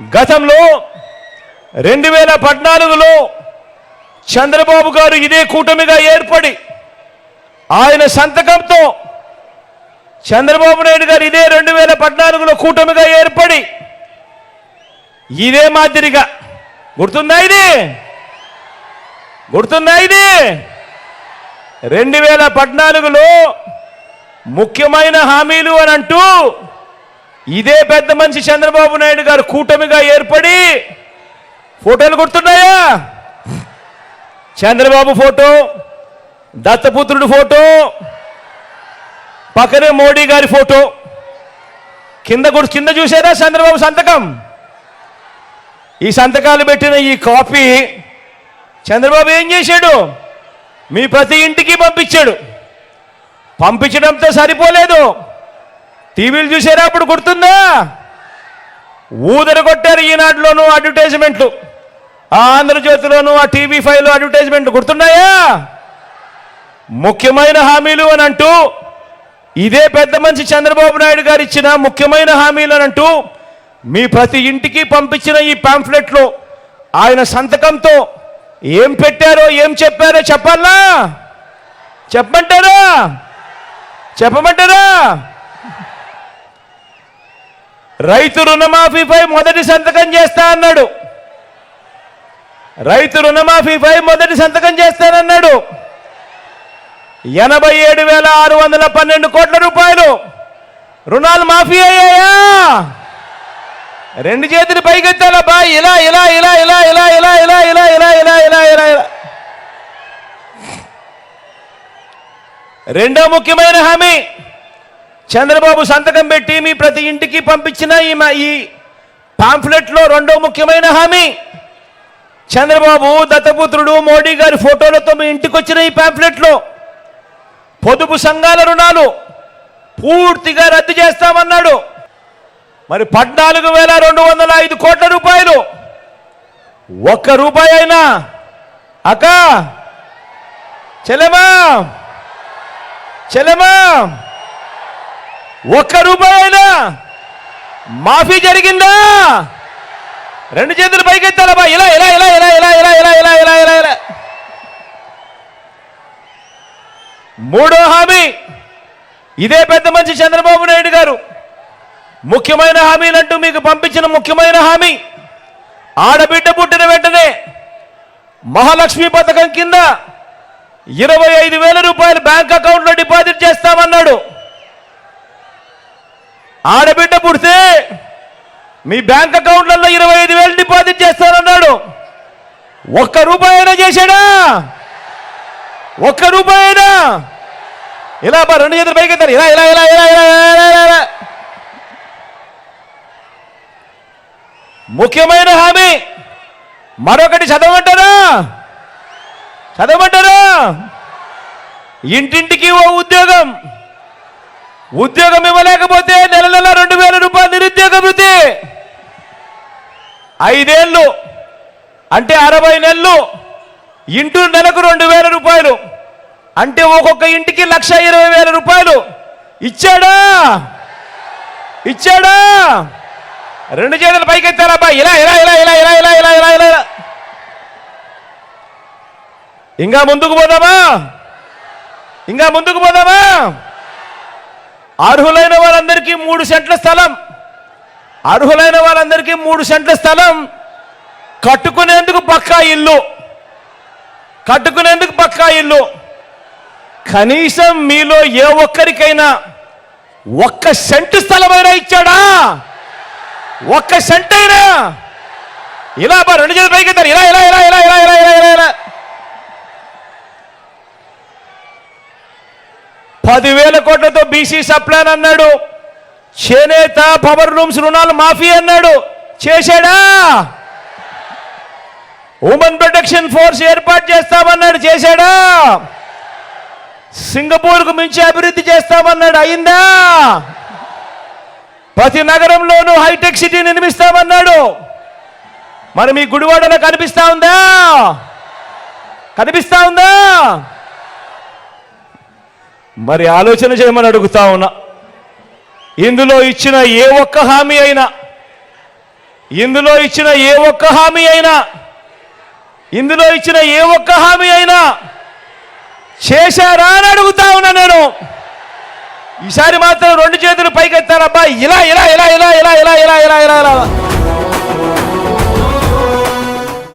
గతంలో రెండు వేల పద్నాలుగులో చంద్రబాబు గారు ఇదే కూటమిగా ఏర్పడి ఆయన సంతకంతో చంద్రబాబు నాయుడు గారు ఇదే రెండు వేల పద్నాలుగులో కూటమిగా ఏర్పడి ఇదే మాదిరిగా. గుర్తుందా ఇది? గుర్తుందా ఇది? రెండు వేల పద్నాలుగులో ముఖ్యమైన హామీలు అని అంటూ ఇదే పెద్ద మనిషి చంద్రబాబు నాయుడు గారు కూటమిగా ఏర్పడి ఫోటోలు గుర్తున్నాయా చంద్రబాబు ఫోటో దత్తపుత్రుడు ఫోటో పక్కనే మోడీ గారి ఫోటో. కింద కూడా కింద చూసారా చంద్రబాబు సంతకం? ఈ సంతకాలు పెట్టిన ఈ కాపీ చంద్రబాబు ఏం చేశాడు? మీ ప్రతి ఇంటికి పంపించాడు. పంపించడంతో సరిపోలేదు. టీవీలు చూసారా అప్పుడు గుర్తుందా? ఊదర కొట్టారు ఈనాటిలోనూ అడ్వర్టైజ్మెంట్లు. ఆ ఆంధ్రజ్యోతిలోను ఆ టీవీ ఫైవ్లో అడ్వర్టైజ్మెంట్లు గుర్తున్నాయా? ముఖ్యమైన హామీలు అని అంటూ ఇదే పెద్ద మనిషి చంద్రబాబు నాయుడు గారు ఇచ్చిన ముఖ్యమైన హామీలు అని అంటూ మీ ప్రతి ఇంటికి పంపించిన ఈ పాంఫ్లెట్లో ఆయన సంతకంతో ఏం పెట్టారో ఏం చెప్పారో చెప్పాలా? చెప్పమంటారా? చెప్పమంటారా? రైతు రుణమాఫీపై మొదటి సంతకం చేస్తా అన్నాడు రైతు రుణమాఫీపై మొదటి సంతకం చేస్తానన్నాడు ఎనభై ఏడు వేల ఆరు వందల పన్నెండు కోట్ల రూపాయలు రుణాలు మాఫీ అయ్యాయా రెండు చేతులు పైకెత్తాలబ్బా ఇలా ఇలా ఇలా ఇలా ఇలా ఇలా ఇలా ఇలా ఇలా ఇలా ఇలా ఇలా ఇలా రెండో ముఖ్యమైన హామీ చంద్రబాబు సంతకం పెట్టి మీ ప్రతి ఇంటికి పంపించిన ఈ మా- ఈ పాంఫ్లెట్లో రెండో ముఖ్యమైన హామీ. చంద్రబాబు దత్తపుత్రుడు మోడీ గారి ఫోటోలతో మీ ఇంటికి వచ్చిన ఈ పాంఫ్లెట్లో పొదుపు సంఘాల రుణాలు పూర్తిగా రద్దు చేస్తామన్నాడు. మరి పద్నాలుగు వేల రెండు వందల ఐదు కోట్ల రూపాయలు ఒక్క రూపాయి అయినా. అక్క చెలమా చెలమా ఒక్క రూపాయి అయినా మాఫీ జరిగిందా రెండు చేతులు పైకెత్తాలబ్బా ఇలా ఇలా ఇలా ఇలా ఇలా ఇలా ఇలా ఇలా ఇలా ఇలా ఇలా మూడో హామీ ఇదే పెద్ద మంచి చంద్రబాబు నాయుడు గారు ముఖ్యమైన హామీలంటూ మీకు పంపించిన ముఖ్యమైన హామీ ఆడబిడ్డ పుట్టిన వెంటనే మహాలక్ష్మి పథకం కింద ఇరవై ఐదు వేల రూపాయలు బ్యాంక్ అకౌంట్లో డిపాజిట్ చేస్తామన్నాడు ఆడబిడ్డ పుడితే మీ బ్యాంక్ అకౌంట్లలో ఇరవై ఐదు వేలు డిపాజిట్ చేస్తానన్నాడు. ఒక్క రూపాయి అయినా చేశాడా? ఒక్క రూపాయి అయినా? ఇలా బా రెండు చేతులు పైకి ఇలా ఇలా ఇలా ఇలా ఇలా ఇలా. ముఖ్యమైన హామీ. మరొకటి చదవమంటారా? చదవమంటారా? ఇంటింటికి ఓ ఉద్యోగం. ఉద్యోగం ఇవ్వలేకపోతే నెల నెల రెండు వేల రూపాయలు నిరుద్యోగ వృత్తి. ఐదేళ్ళు అంటే అరవై నెలలు ఇంటూ నెలకు రెండు వేల రూపాయలు అంటే ఒక్కొక్క ఇంటికి లక్ష ఇరవై వేల రూపాయలు. ఇచ్చాడా? ఇచ్చాడా? రెండు చేతులు పైకెత్తారబ్బా ఇలా ఇలా ఇలా ఇలా ఇలా ఇలా ఇలా ఇలా ఇలా ఇలా. ఇంకా ముందుకు పోదామా? ఇంకా ముందుకు పోదామా? అర్హులైన వాళ్ళందరికీ మూడు సెంట్ల స్థలం. అర్హులైన వాళ్ళందరికీ మూడు సెంట్ల స్థలం. కట్టుకునేందుకు పక్కా ఇల్లు. కట్టుకునేందుకు పక్కా ఇల్లు. కనీసం మీలో ఏ ఒక్కరికైనా ఒక్క సెంటు స్థలమైనా ఇచ్చాడా? ఒక్క సెంట్ అయినా ఇలా రెండు చేతులు పైకి ఇలా ఇలా ఇలా ఇలా ఇలా పదివేల కోట్లతో బీసీ సప్లాన్ అన్నాడు. చేనేత పవర్ రూమ్స్ రుణాలు మాఫీ అన్నాడు. చేశాడా? ఉమెన్ ప్రొటెక్షన్ ఫోర్స్ ఏర్పాటు చేస్తామన్నాడు. చేశాడా? సింగపూర్కు మించి అభివృద్ధి చేస్తామన్నాడు. అయిందా? ప్రతి నగరంలోనూ హైటెక్ సిటీ నిర్మిస్తామన్నాడు. మరి మీ గుడివాడలో కనిపిస్తా ఉందా? కనిపిస్తా ఉందా? మరి ఆలోచన చేయమని అడుగుతా ఉన్నా. ఇందులో ఇచ్చిన ఏ ఒక్క హామీ అయినా ఇందులో ఇచ్చిన ఏ ఒక్క హామీ అయినా ఇందులో ఇచ్చిన ఏ ఒక్క హామీ అయినా చేశారా అని అడుగుతా ఉన్నా నేను. ఈసారి మాత్రం రెండు చేతులు పైకెత్తారబ్బా. ఇలా ఇలా ఇలా ఇలా ఇలా ఇలా ఇలా ఇలా ఇలా ఇలా.